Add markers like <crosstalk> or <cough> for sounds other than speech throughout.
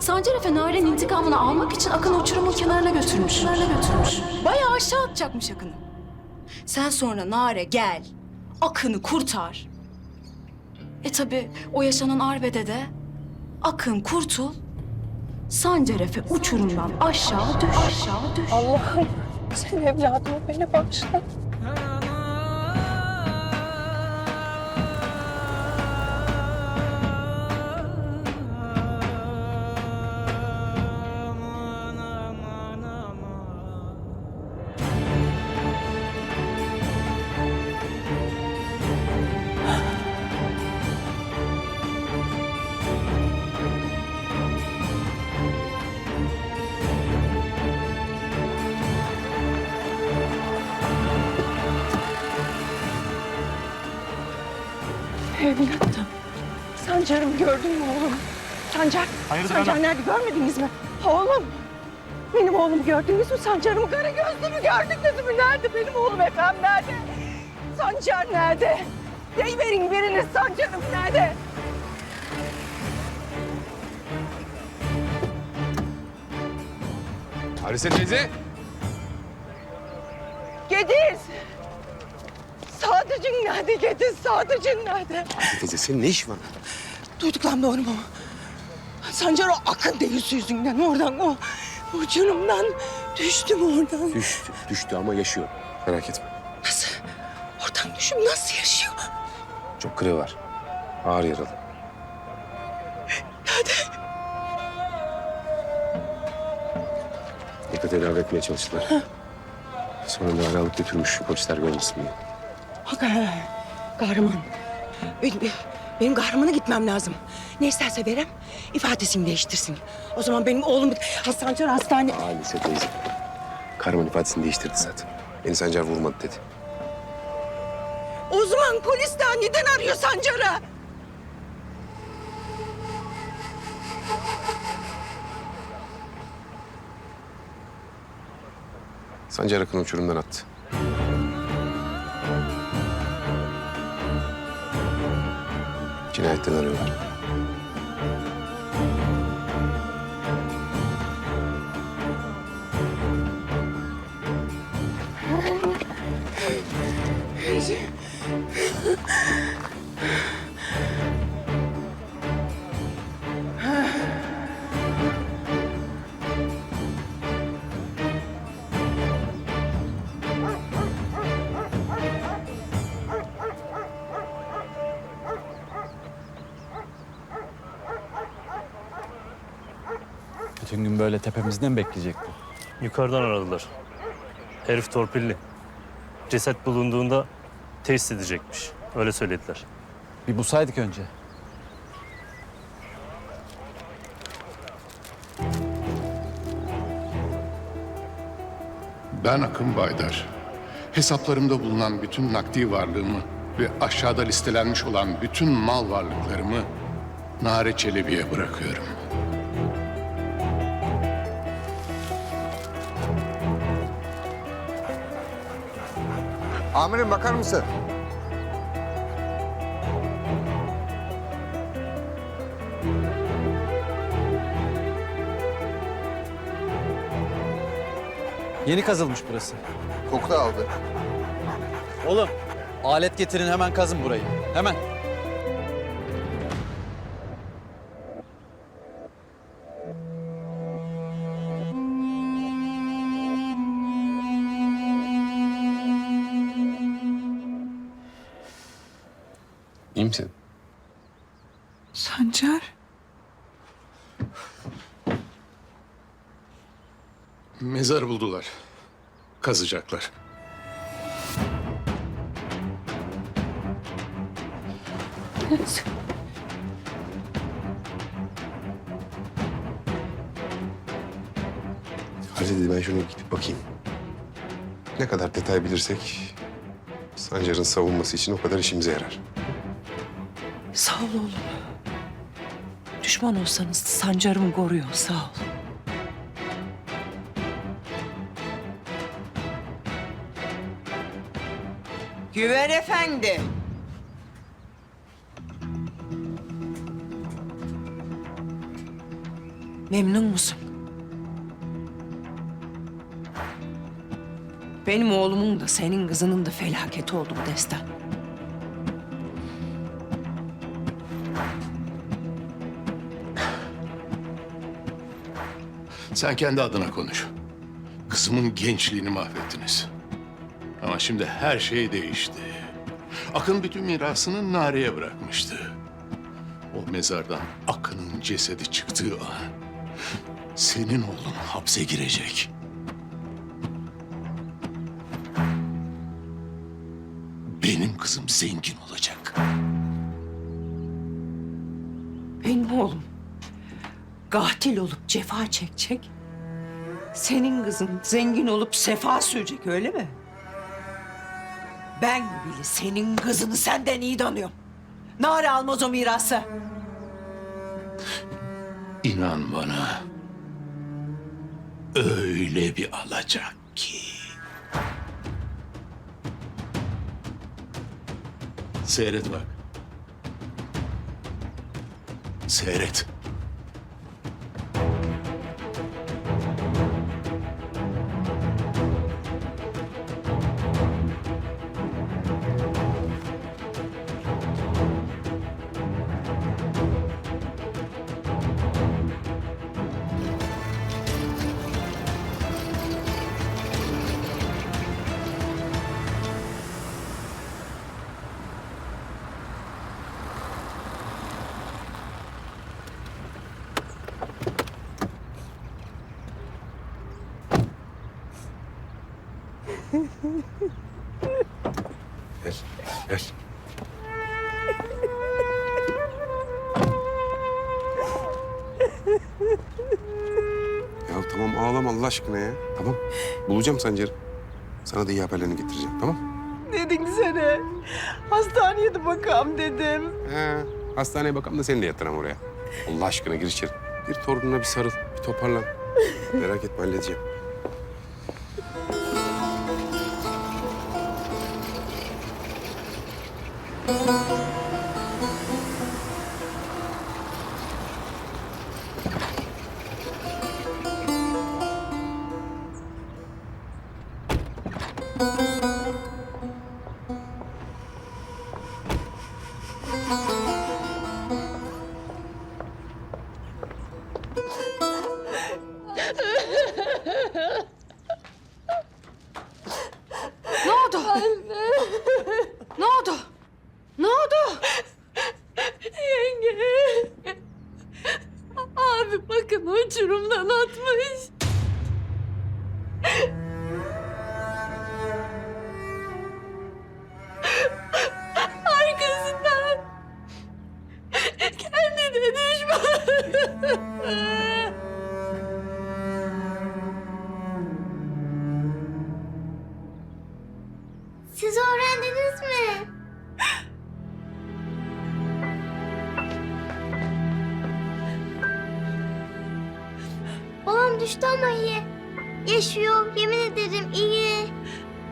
Sancar Efe Nare'nin intikamını almak için Akın'ı uçurumun kenarına götürmüş. Kenarına götürmüş. Bayağı aşağı atacakmış Akın'ı. Sen sonra Nare gel, Akın'ı kurtar. E tabi o yaşanan arbede de Akın kurtul, Sancar Efe uçurumdan aşağı düş. Aşağı düş. Allah'ım sen evladımı beni bağışla. Evladım. Sancar'ım gördün mü oğlum? Sancar. Hayırdır Sancar hanım? nerede görmediniz mi? Oğlum. Benim oğlumu gördünüz mü? Sancar'ımı kara gözlümü gördünüz mü? Nerede benim oğlum efendim nerede? Sancar nerede? Deyiverin biriniz Sancar'ım nerede? Harise teyze. Gediz. Sadıcın nerede Gediz? Sadıcın nerede? Harise teyze senin ne işin var? Duyduklarım doğru mu? Sancar o akın delisi yüzünden oradan o uçurumdan düştüm oradan. Düştü, düştü ama yaşıyor. Merak etme. Nasıl? Oradan düşüm nasıl yaşıyor? Çok kırığı var. Ağır yaralı. Burada tedavi etmeye çalıştılar. Sonra da alıp götürmüş polisler görmesin diye. Kahraman. Benim, benim kahramana gitmem lazım. Ne isterse verem, ifadesini değiştirsin. O zaman benim oğlum Sancar hastane... Halise teyze. Kahraman ifadesini değiştirdi zaten. Beni Sancar vurmadı dedi. O zaman polis daha neden arıyor Sancar'ı? Sancar Akın uçurumdan attı. Cinayetten arıyorlar. Bütün <laughs> böyle tepemizden mi bekleyecek bu? Yukarıdan aradılar. Herif torpilli. Ceset bulunduğunda test edecekmiş. Öyle söylediler. Bir bulsaydık önce. Ben Akın Baydar. Hesaplarımda bulunan bütün nakdi varlığımı ve aşağıda listelenmiş olan bütün mal varlıklarımı Nare Çelebi'ye bırakıyorum. Amirim bakar mısın? Yeni kazılmış burası. Koku da aldı. Oğlum alet getirin hemen kazın burayı. Hemen. İyi misin? Sancar? Mezar buldular. Kazacaklar. Halise dedi ben şuna gidip bakayım. Ne kadar detay bilirsek Sancar'ın savunması için o kadar işimize yarar. Sağ ol oğlum. Düşman olsanız Sancar'ımı koruyor sağ ol. Güven efendi. Memnun musun? Benim oğlumun da senin kızının da felaketi oldu bu destan. Sen kendi adına konuş. Kızımın gençliğini mahvettiniz. Ama şimdi her şey değişti. Akın bütün mirasını Nare'ye bırakmıştı. O mezardan Akın'ın cesedi çıktığı an... ...senin oğlun hapse girecek. Benim kızım zengin olacak. Benim oğlum katil olup cefa çekecek. Senin kızın zengin olup sefa sürecek öyle mi? Ben bile senin kızını senden iyi tanıyorum. Nare almaz o mirası. İnan bana. Öyle bir alacak ki. Seyret bak. Seyret. Gel. Ya tamam ağlama Allah aşkına ya. Tamam. Bulacağım Sancar'ı. Sana da iyi haberlerini getireceğim tamam? Dedin sene. Hastaneye de bakalım dedim. He, hastaneye bakalım da seni de yatıram oraya. Allah aşkına gir içeri. Bir torununa bir sarıl, bir toparlan. Merak etme halledeceğim. Ne uçurumdan atmış. Düştü ama iyi. Yaşıyor, yemin ederim iyi.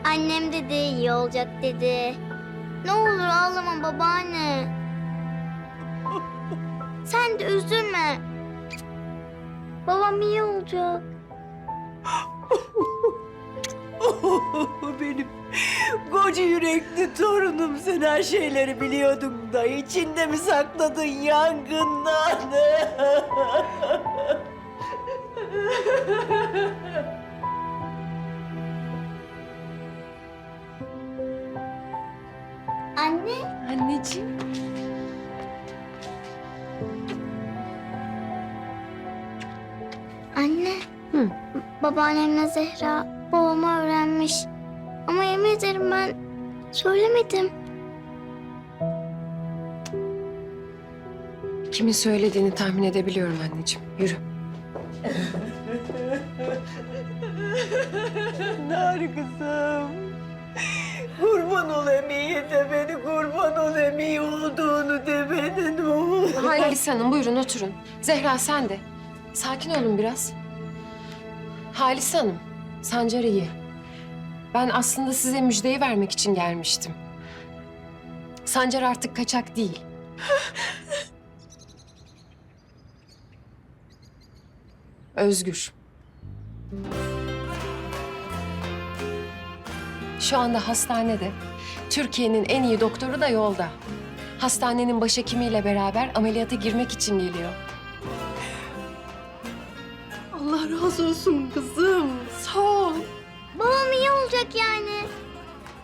Annem dedi iyi olacak dedi. Ne olur ağlama babaanne. Sen de üzülme. Babam iyi olacak. <laughs> Benim koca yürekli torunum sen her şeyleri biliyordun da içinde mi sakladın yangından? <laughs> Babaannemle Zehra babamı öğrenmiş. Ama yemin ederim ben söylemedim. Kimin söylediğini tahmin edebiliyorum anneciğim. Yürü. <laughs> Nari kızım. Kurban olayım iyi de beni kurban olayım iyi olduğunu de beni ne olur. Halis Hanım buyurun oturun. Zehra sen de. Sakin olun biraz. Halis Hanım, Sancar iyi. Ben aslında size müjdeyi vermek için gelmiştim. Sancar artık kaçak değil. Özgür. Şu anda hastanede. Türkiye'nin en iyi doktoru da yolda. Hastanenin başhekimiyle beraber ameliyata girmek için geliyor. Allah razı olsun kızım. Sağ ol. Babam iyi olacak yani.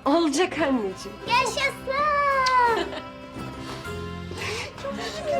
Olacak anneciğim. Yaşasın. <laughs> Çok şükür.